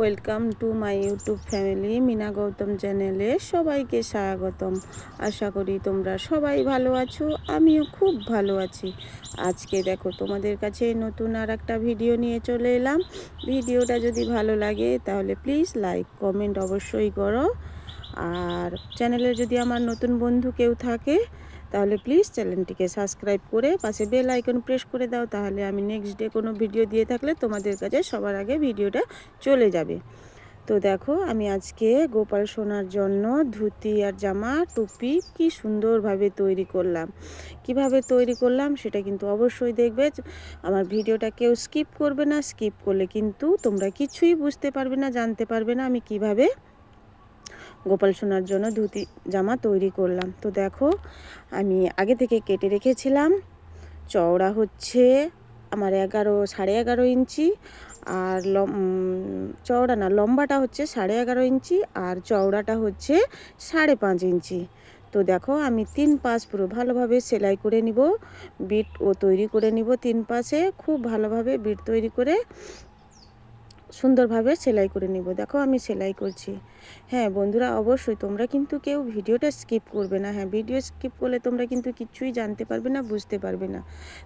Welcome to my YouTube family Meena Gautam চ্যানেলে সবাইকে স্বাগতম। আশা করি তোমরা সবাই ভালো আছো, আমিও খুব ভালো আছি। আজকে দেখো, তোমাদের কাছে নতুন আর একটা ভিডিও নিয়ে চলে এলাম। ভিডিওটা যদি ভালো লাগে, তাহলে প্লিজ লাইক কমেন্ট অবশ্যই করো। আর চ্যানেলে যদি আমার নতুন বন্ধু কেউ থাকে তাহলে প্লিজ চ্যানেলটিকে সাবস্ক্রাইব করে পাশে বেল আইকন প্রেস করে দাও, তাহলে আমি নেক্সট ডে কোনো ভিডিও দিয়ে থাকলে তোমাদের কাছে সবার আগে ভিডিওটা চলে যাবে। তো দেখো, আমি আজকে গোপাল সোনার জন্য ধুতি আর জামা, টুপি কি সুন্দরভাবে তৈরি করলাম। কীভাবে তৈরি করলাম সেটা কিন্তু অবশ্যই দেখবে। আমার ভিডিওটা কেউ স্কিপ করবে না স্কিপ করলে কিন্তু তোমরা কিছুই বুঝতে পারবে না, জানতে পারবে না আমি কীভাবে গোপাল সোনার জন্য ধুতি জামা তৈরি করলাম। তো দেখো, আমি আগে থেকে কেটে রেখেছিলাম। চওড়া হচ্ছে আমার এগারো, সাড়ে এগারো ইঞ্চি আর চওড়া না, লম্বাটা হচ্ছে সাড়ে এগারো ইঞ্চি আর চওড়াটা হচ্ছে সাড়ে পাঁচ ইঞ্চি। তো দেখো, আমি তিন পাশ পুরো ভালোভাবে সেলাই করে নিব। বিট ও তৈরি করে নিব তিন পাশে। খুব ভালোভাবে বিট তৈরি করে সুন্দরভাবে সেলাই করে নিব। দেখো আমি সেলাই করছি। হ্যাঁ বন্ধুরা, অবশ্যই তোমরা কিন্তু কেউ ভিডিওটা স্কিপ করবে না। হ্যাঁ ভিডিও স্কিপ করলে তোমরা কিন্তু কিছুই জানতে পারবে না, বুঝতে পারবে না।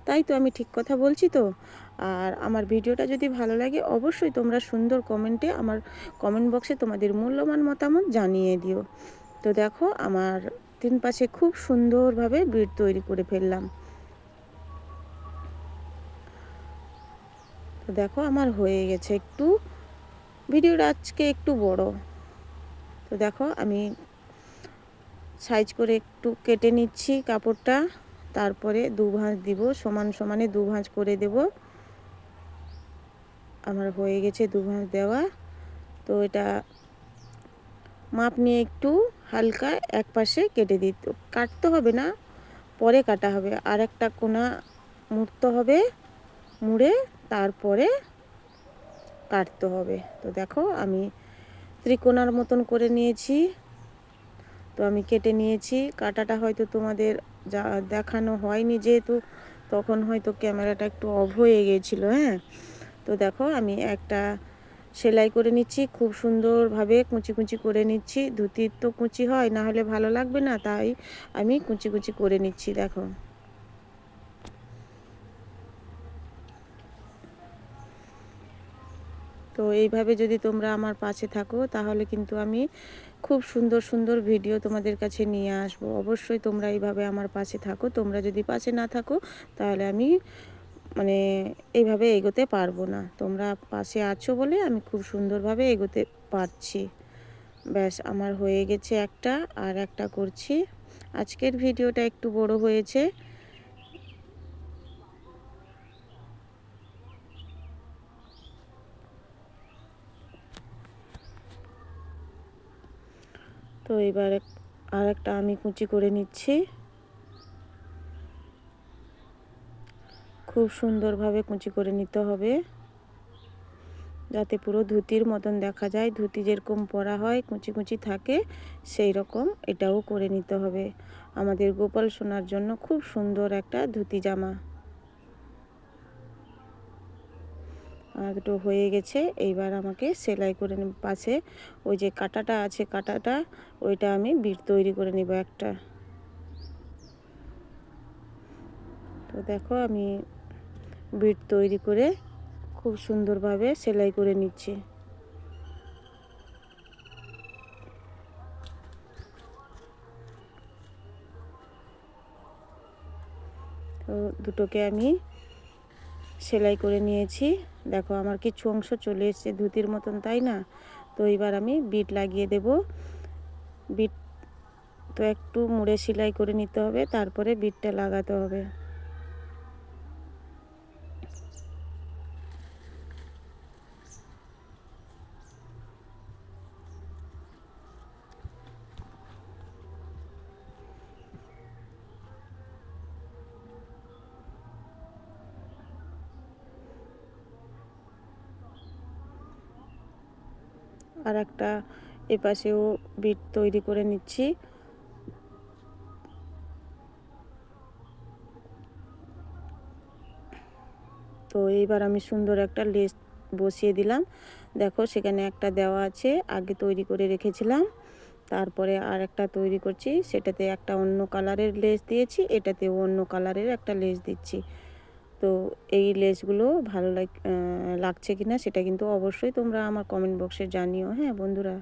তাই তো আমি ঠিক কথা বলছি তো? আর আমার ভিডিওটা যদি ভালো লাগে, অবশ্যই তোমরা সুন্দর কমেন্টে আমার কমেন্ট বক্সে তোমাদের মূল্যবান মতামত জানিয়ে দিও। তো দেখো, আমার তিন পাশে খুব সুন্দরভাবে বিট তৈরি করে ফেললাম। তো দেখো আমার হয়ে গেছে একটু, ভিডিওটা আজকে একটু বড়। তো দেখো আমি সাইজ করে একটু কেটে নিচ্ছি কাপড়টা, তারপরে দু ভাঁজ দিব, সমান সমানে দু ভাঁজ করে দেব। আমার হয়ে গেছে দু ভাঁজ দেওয়া। তো এটা মাপ নিয়ে একটু হালকা এক পাশে কেটে দিত কাটতে হবে না, পরে কাটা হবে। আর একটা কোনা মুড়তে হবে, মুড়ে তারপরে কাটতে হবে। তো দেখো আমি ত্রিকোণার মতন করে নিয়েছি। তো আমি কেটে নিয়েছি। কাটাটা হয়তো তোমাদের যা দেখানো হয়নি যেহেতু, তখন হয়তো ক্যামেরাটা একটু অফ হয়ে গিয়েছিল হ্যাঁ? তো দেখো আমি একটা সেলাই করে নিচ্ছি, খুব সুন্দরভাবে কুচি কুচি করে নিচ্ছি। ধুতির তো কুচি হয়, না হলে ভালো লাগবে না, তাই আমি কুচি কুচি করে নিচ্ছি, দেখো। তো এইভাবে যদি তোমরা আমার পাশে থাকো, তাহলে কিন্তু আমি খুব সুন্দর সুন্দর ভিডিও তোমাদের কাছে নিয়ে আসব। অবশ্যই তোমরা এইভাবে আমার পাশে থাকো। তোমরা যদি পাশে না থাকো, তাহলে আমি মানে এইভাবে এগোতে পারব না। তোমরা পাশে আছো বলে আমি খুব সুন্দরভাবে এগোতে পারছি। ব্যাস, আমার হয়ে গেছে একটা আর একটা করছি। আজকের ভিডিওটা একটু বড় হয়েছে। তো এবার আর একটা আমি কুচি করে নিচ্ছি। খুব সুন্দরভাবে কুচি করে নিতে হবে। যাতে পুরো ধুতির মতন দেখা যায়। ধুতি যেরকম পরা হয়, কুচি কুচি থাকে, সেই রকম এটাও করে নিতে হবে। আমাদের গোপাল সোনার জন্য খুব সুন্দর একটা ধুতি জামা। দুটো হয়ে গেছে। এইবার আমাকে সেলাই করে নেব পাশে। ওই যে কাটাটা আছে কাটাটা, ওইটা আমি বিট তৈরি করে নেব একটা। তো দেখো আমি বিট তৈরি করে খুব সুন্দরভাবে সেলাই করে নিচ্ছি। তো দুটোকে আমি সেলাই করে নিয়েছি। দেখো আমার কিছু অংশ চলে এসছে ধুতির মতন, তাই না? তো এবার আমি বিট লাগিয়ে দেব। বিট তো একটু মুড়ে সেলাই করে নিতে হবে, তারপরে বিটটা লাগাতে হবে। আর একটা এপাশেও বিট তৈরি করে নিচ্ছি। তো এইবার আমি সুন্দর একটা লেস বসিয়ে দিলাম। দেখো সেখানে একটা দেওয়া আছে, আগে তৈরি করে রেখেছিলাম। তারপরে আর একটা তৈরি করছি, সেটাতে একটা অন্য কালারের লেস দিয়েছি এটাতে অন্য কালারের একটা লেস দিচ্ছি। তো এই লেসগুলো ভালো লাগ লাগছে কি না সেটা কিন্তু অবশ্যই তোমরা আমার কমেন্ট বক্সে জানিও হ্যাঁ বন্ধুরা?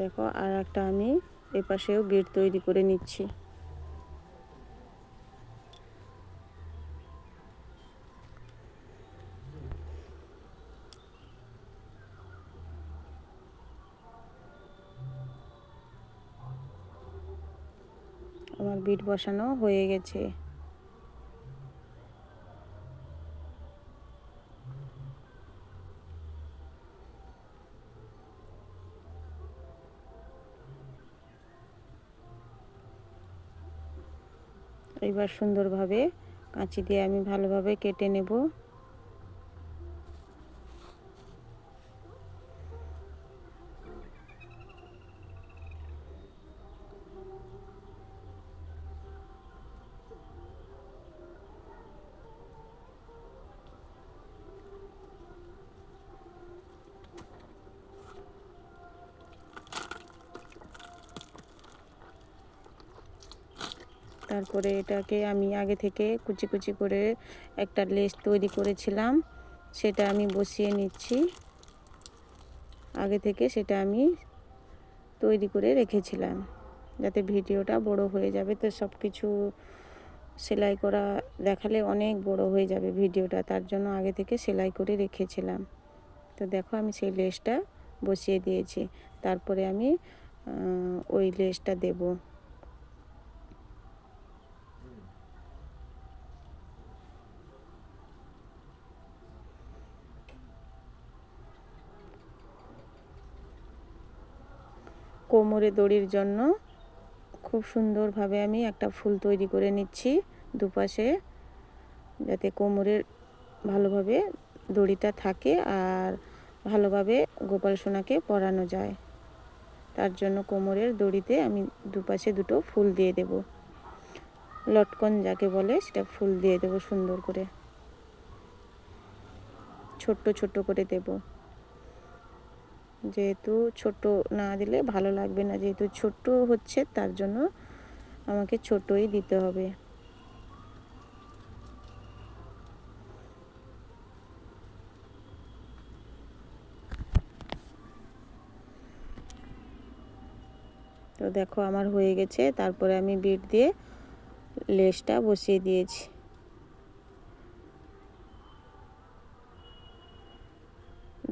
দেখো আর একটা আমি এপাশেও গেট তৈরি করে নিচ্ছি। আমার বিট বসানো হয়ে গেছে। এবার সুন্দরভাবে কাঁচি দিয়ে আমি ভালোভাবে কেটে নেব। তারপরে এটাকে আমি আগে থেকে কুচি কুচি করে একটা লেস তৈরি করেছিলাম। সেটা আমি বসিয়ে নিচ্ছি। আগে থেকে সেটা আমি তৈরি করে রেখেছিলাম, যাতে ভিডিওটা বড় হয়ে যাবে। তো সব কিছু সেলাই করা দেখালে অনেক বড় হয়ে যাবে ভিডিওটা, তার জন্য আগে থেকে সেলাই করে রেখেছিলাম। তো দেখো আমি সেই লেসটা বসিয়ে দিয়েছি। তারপরে আমি ওই লেসটা দেবো। কোমরে দড়ির জন্য খুব সুন্দরভাবে আমি একটা ফুল তৈরি করে নিচ্ছি দুপাশে, যাতে কোমরের ভালোভাবে দড়িটা থাকে আর ভালোভাবে গোপাল সোনাকে পরানো যায়। তার জন্য কোমরের দড়িতে আমি দুপাশে দুটো ফুল দিয়ে দেব। লটকন যাকে বলে সেটা ফুল দিয়ে দেব সুন্দর করে। ছোট্ট ছোট্ট করে দেবো। যেহেতু ছোট না দিলে ভালো লাগবে না। যেহেতু ছোট হচ্ছে, তার জন্য আমাকে ছোটই দিতে হবে। তো দেখো, আমার হয়ে গেছে। তারপরে আমি বিট দিয়ে লেসটা বসিয়ে দিয়েছি।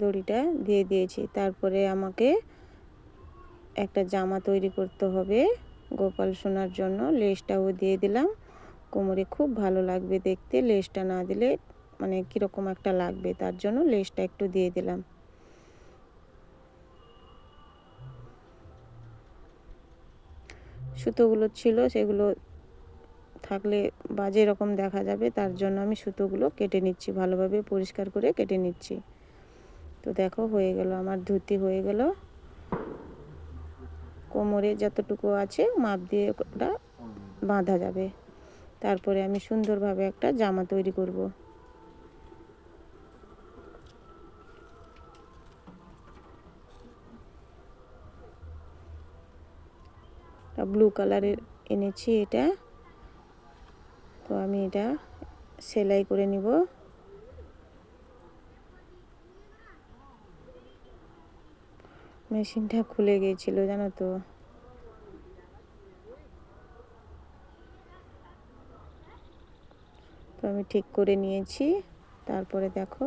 দড়িটা দিয়ে দিয়েছি। তারপরে আমাকে একটা জামা তৈরি করতে হবে। গোপাল সোনার জন্য লেসটাও দিয়ে দিলাম। কোমরে খুব ভালো লাগবে দেখতে। লেসটা না দিলে মানে কীরকম একটা লাগবে, তার জন্য লেসটা একটু দিয়ে দিলাম। সুতোগুলো ছিল, সেগুলো থাকলে বাজে রকম দেখা যাবে, তার জন্য আমি সুতোগুলো কেটে নিচ্ছি, ভালোভাবে পরিষ্কার করে কেটে নিচ্ছি। তো দেখো হয়ে গেল, আমার ধুতি হয়ে গেল। কোমরে যতটুকু আছে মাপ দিয়ে ওটা বাঁধা যাবে। তারপরে আমি সুন্দরভাবে একটা জামা তৈরি করব। ব্লু কালারের এনেছি এটা। তো আমি এটা সেলাই করে নিব। মেশিনটা খুলে গিয়েছিল জানো তো। তো আমি ঠিক করে নিয়েছি, তারপরে দেখো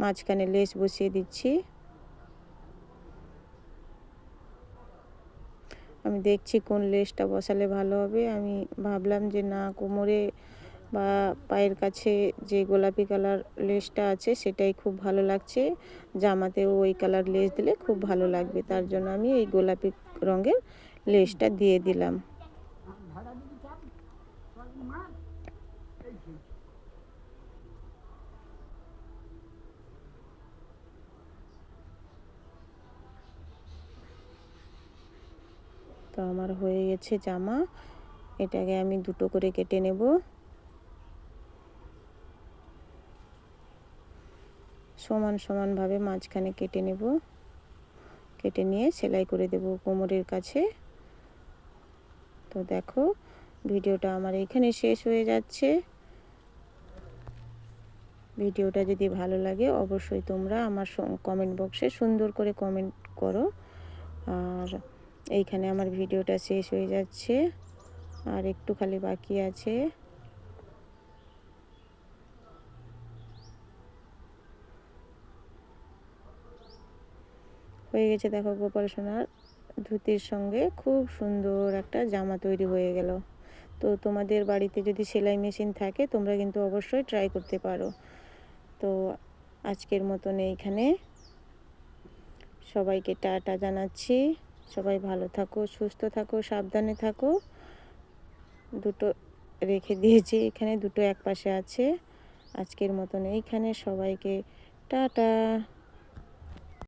মাঝখানে লেস বসিয়ে দিচ্ছি। আমি দেখছি কোন লেসটা বসালে ভালো হবে, আমি ভাবলাম যে না, কোমরে বা পায়ের কাছে যে গোলাপি কালার লেসটা আছে সেটাই খুব ভালো লাগছে। জামাতেও ওই কালার লেস দিলে খুব ভালো লাগবে। তার জন্য আমি এই গোলাপি রঙের লেসটা দিয়ে দিলাম। তো আমার হয়ে গেছে জামা। এটাকে আমি দুটো করে কেটে নেব। সমান সমানভাবে মাঝখানে কেটে নেব। কেটে নিয়ে সেলাই করে দেব কোমরের কাছে। তো দেখো, ভিডিওটা আমার এখানে শেষ হয়ে যাচ্ছে। ভিডিওটা যদি ভালো লাগে, অবশ্যই তোমরা আমার কমেন্ট বক্সে সুন্দর করে কমেন্ট করো। আর এইখানে আমার ভিডিওটা শেষ হয়ে যাচ্ছে। আর একটু খালি বাকি আছে। হয়ে গেছে দেখো গোপাল সোনার ধুতির সঙ্গে। খুব সুন্দর একটা জামা তৈরি হয়ে গেল। তো তোমাদের বাড়িতে যদি সেলাই মেশিন থাকে, তোমরা কিন্তু অবশ্যই ট্রাই করতে পারো। তো আজকের মতন এইখানে। সবাইকে টাটা জানাচ্ছি। সবাই ভালো থাকো, সুস্থ থাকো, সাবধানে থাকো। দুটো রেখে দিয়েছি, এখানে দুটো এক পাশে আছে। আজকের মতন এইখানে সবাইকে টাটা।